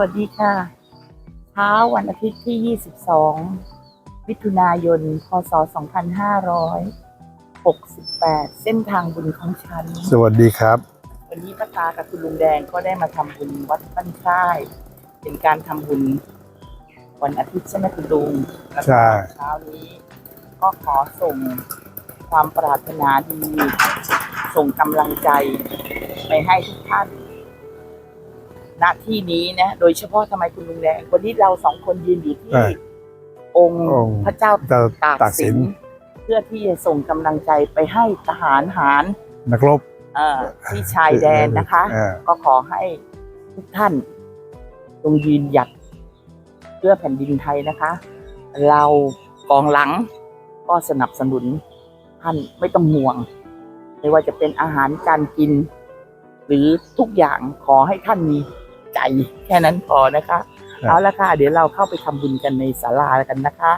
วัสดีค่ะเช้าวันอาทิตย์ที่ 22 มิถุนายน พศ 2568 เส้นทางบุญของฉัน สวัสดีครับ วันนี้ป้าตากับคุณลุงแดงก็ได้มาทำบุญวัดบ้านค่าย เป็นการทำบุญวันอาทิตย์ใช่ไหมคุณลุงแล้วก็ใช่ เช้านี้ ก็ขอส่งความปรารถนาดี ส่งกำลังใจ ไปให้ทุกท่าน ณที่นี้นะโดยเฉพาะทำไมคุณลุงแดงวันนี้เราสองคนยืนอยู่ที่ใช่องค์องค์พระเจ้าเจ้าตากตากสิสิน นเพื่อที่จะส่งกำลังใจไปให้ทหารหารนักรบเอ่อที่ชายแดนนะคะ เออก็ขอให้ทุกท่านจงยืนหยัดเพื่อแผ่นดินไทยนะคะ เรากองหลังก็สนับสนุนท่านไม่ต้องห่วง ไม่ว่าจะเป็นอาหารการกิน หรือทุกอย่างขอให้ท่านมี ใจแค่นั้นพอนะคะ เอาละค่ะ เดี๋ยวเราเข้าไปทำบุญกันในศาลากันนะคะ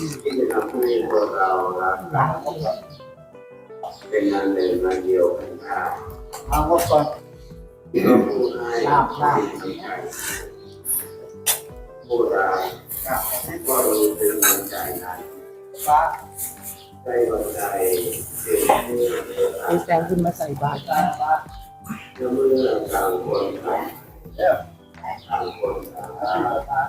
ที่จะทำให้พวกเรารักกันเป็นอันหนึ่งอันเดียวกันได้เอางบก่อนเราผู้ให้ครับครับผู้ให้ผู้รับก็รู้ถึงวันใจนั้นใจวันใจเกิดเมื่อเกิดไอ้แซงขึ้นมาใส่บาตรเมื่อต่างคนต่างต่างคนต่าง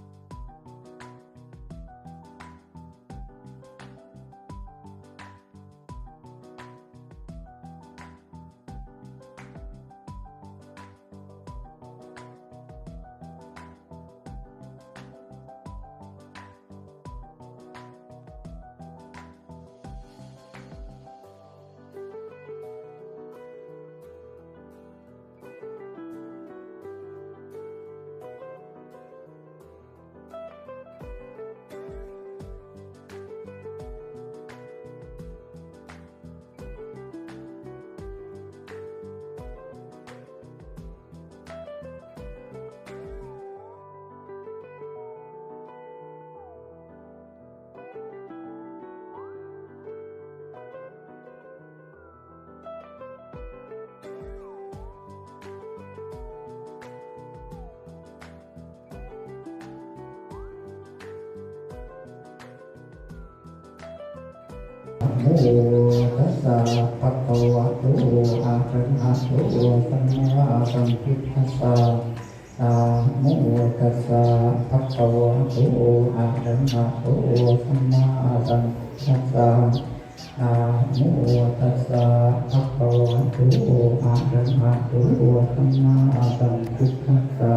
โรคโมตัสสะภะคะวะโตอะระหะโตสัมมาสัมพุทธัสสะนะโมตัสสะภะคะวะโตอะระหะโตสัมมาสัมพุทธัสสะนะโมตัสสะภะคะวะโตอะระหะโตสัมมาสัมพุทธัสสะ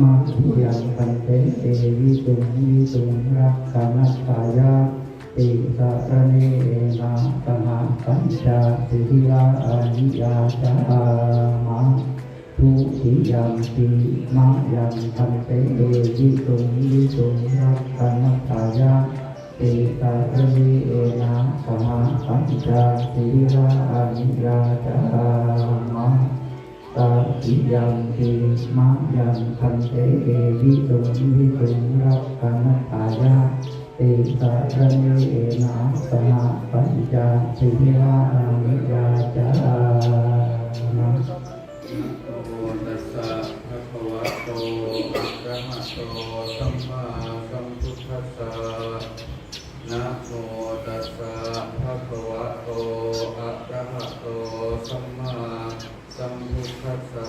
มาทุยังปันเตเตวิตุงวิตุงรักขานัสสายา ติสารเนนะสหปัญชาสิทิลาอานิยาจามาทุติยังติมายังปันเตเตวิตุงวิตุงรักขานัสสายาติติสารเอนะสมาปัญจศีลานิยาจามะตาทิยังติมายังคันเตเอวิตุงวิตุงรักขณทายา ติสารีเอนะสมาปัญจศีลานิยาจามะโมตัสสะภะคะวะโตอะระหะโตสัมมาสัมพุทธัสสะนะโมตัสสะภะคะวะโตอะระหะโตสัมมาสัมพุทธัสสะ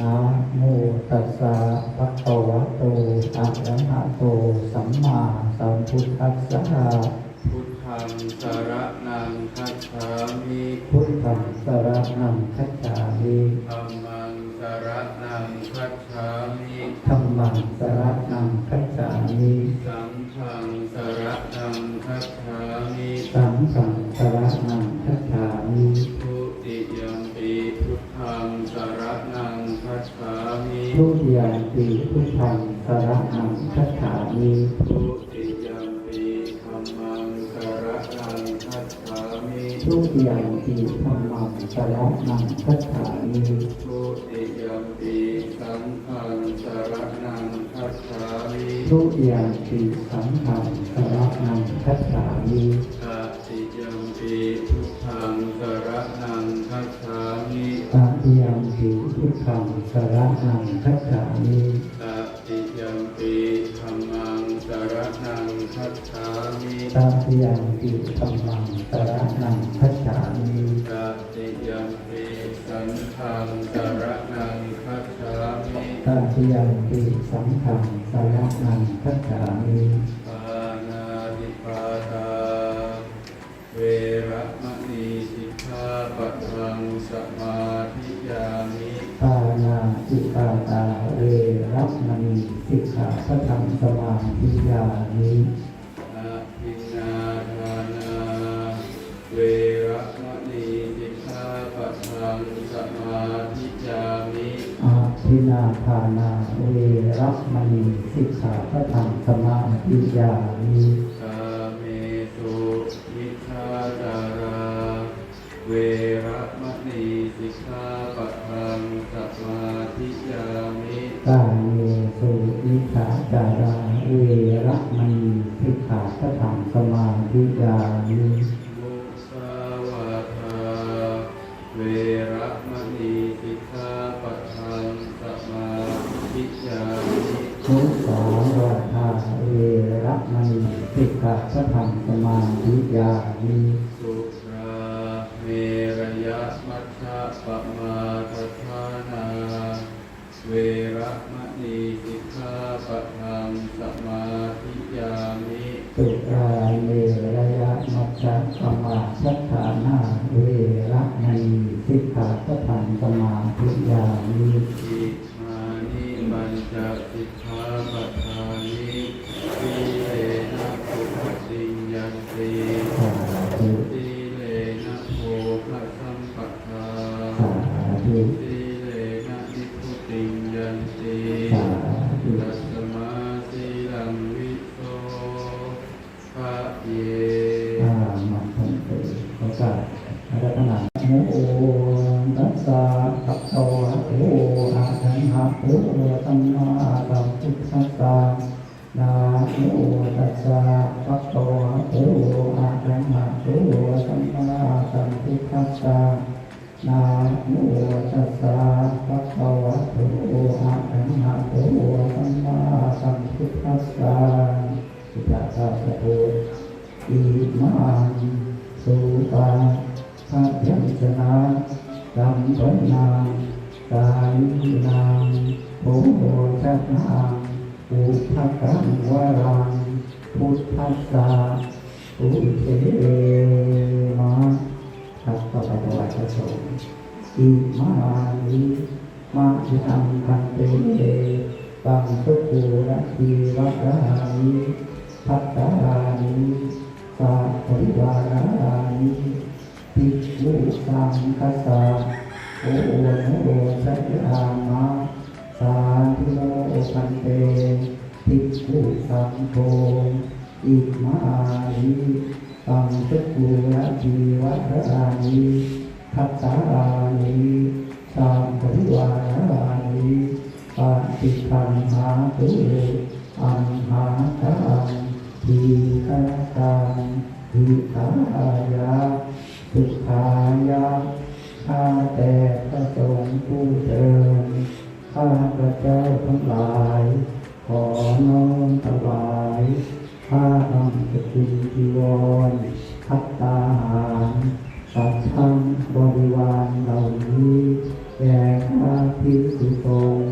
นะโมตัสสะภะคะวะโตอะระหะโตสัมมาสัมพุทธัสสะพุทธังสารนังคัจฉามิพุทธังสรณังคัจฉามิธัมมังสารนังคัจฉามิธัมมังสรณังคัจฉามิสังฆังสารนังคัจฉามิสังฆังสรณัง ทุติยามปีพุทธังสรณังคัจฉามิทุติยัมปีธัมมังสารนังคัจฉามิทุติยามปีธัมมังสรณังคัจฉามิทุติยัมปีสังฆังสารนังคัจฉามิทุติยามปีสังฆัง ตติยัมปีธัมมังสรนังคัจฉามิตติยัมปิสังฆังสารนังคัจฉามิตติยัมปิสังฆังสรนังคัจฉามิ มณีศึกขาพระธรรมสมาธิยามี สิก พุทธัสสะนะโมตัสสะภะคะวะโตอะระหะโตสัมมาสัมพุทธัสสะสุตตะโตอิมังสุปาทัพยัญชนะสัมปนาสายนางโพชนางอุทกังวรังพุทธัสสะอุเทมา ทัพพระบรมราชโสอิมานิมายังพันเตตังสุขุระทีวัฏานิพัตตานิสาปริวารานิภิกขุสังฆสสะโอโอโนโอสัจจามะสาธุโนพันเตภิกขุสังโฆอิมานิ ตังสุขุระทีวัฏานิพัตตานิสาปริวารานิปฏิคันหาตุเอัมหาตังทีฆาตังทีขายาสุขายาข้าแต่พระสงฆ์ผู้เจริญข้าพระเจ้าทั้งหลาย ขอน้อมถวาย ผ้าอังสกุลจีวรพัตตาหารสัตว์ทั้งบริวารเหล่านี้แด่ข้าพิสุสง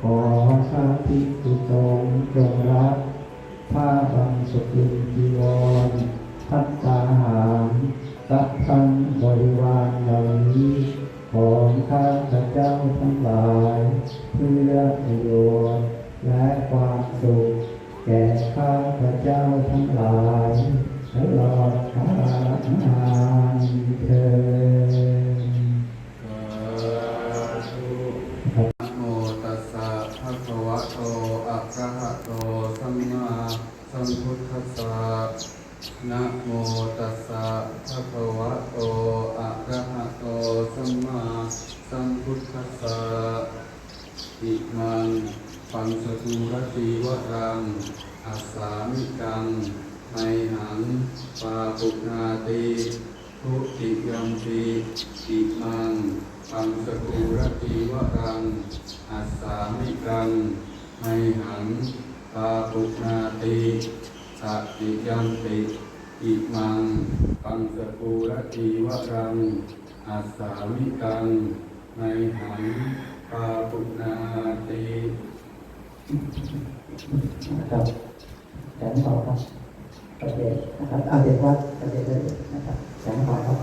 ขอข้าพิสุสงจงรับผ้าอังสกุลจีวรพัตตาหารสัตว์ทั้งบริวารเหล่านี้ของข้าพระเจ้าทั้งหลายเพื่อประโยชน์และความสุข เจ้าทั้งหลาย สามิกังไมหังปาปุนาติทุติยมปิอิมังปัญสตุรติวรังอัสสามิกังไมหังปาปุนาติสัติยมปิอิมังปัญสตุรติวรังอัสสามิกังไมหังปาปุนาติครับ แสงต่อครับประเด็นนะครับเอาเด็กวัดประเด็นเลยนะครับแสงต่อครับ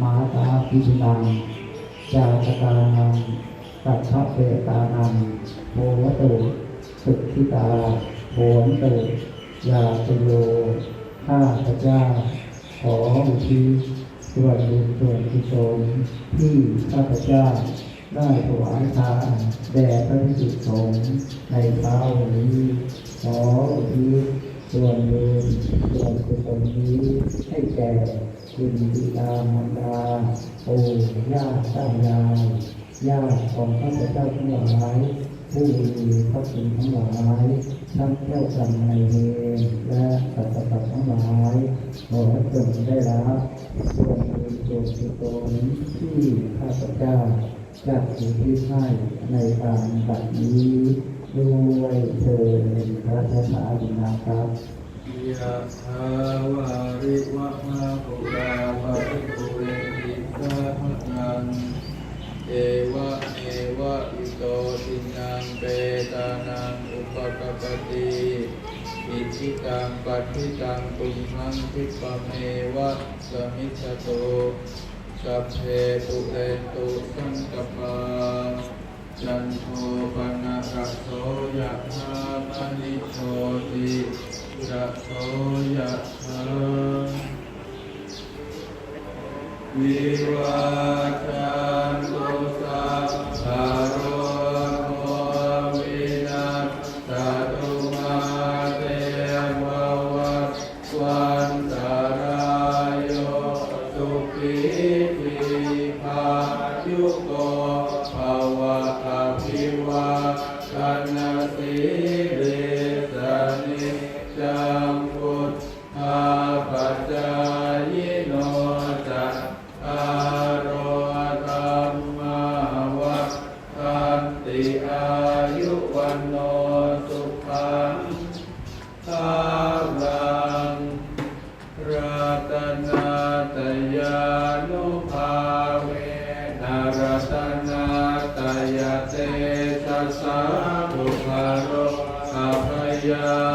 มาตาพิจินังจาตกานังสัพพะเปตานังโมวตุสุขิตาโหนตุยาตโยข้าพระเจ้า ขออุทิศส่วนบุญส่วนกุศลที่ข้าพเจ้าได้ถวายทานแด่พระพิสุสงฆ์ในเช้าวันนี้ ขออุทิศส่วนบุญส่วนกุศลนี้ให้แก่ คุณบิดามารดาปู่ย่าตายายญาติของข้าพเจ้าทั้งหลายผู้มีพระคุณทั้งหลายทั้งเจ้ากรรมนายเวรและสัตว์สัตว์ทั้งหลายขอจงได้รับส่วนบุญส่วนกุศลที่ข้าพเจ้าจะอุทิศให้ในการบัดนี้ด้วยเถิดพระธาตุนะครับ ยะถาวาริวะหาปุราปะริปุเรติสาหะนังเอวะเอวะอิโตทินังเปตานังอุปกปติอิจิตังปัฏฐิตังตุมหังคิปเมวะสมิจฉโตสัพเพตุเรตุสังกปาจันโทปนะระโสยะธามณิโชติ ระโสยะธาวิวาจันตุสัพพะโรโควินาศตุมาเตภวัตวันตรายโยสุขิติภายุโก ภ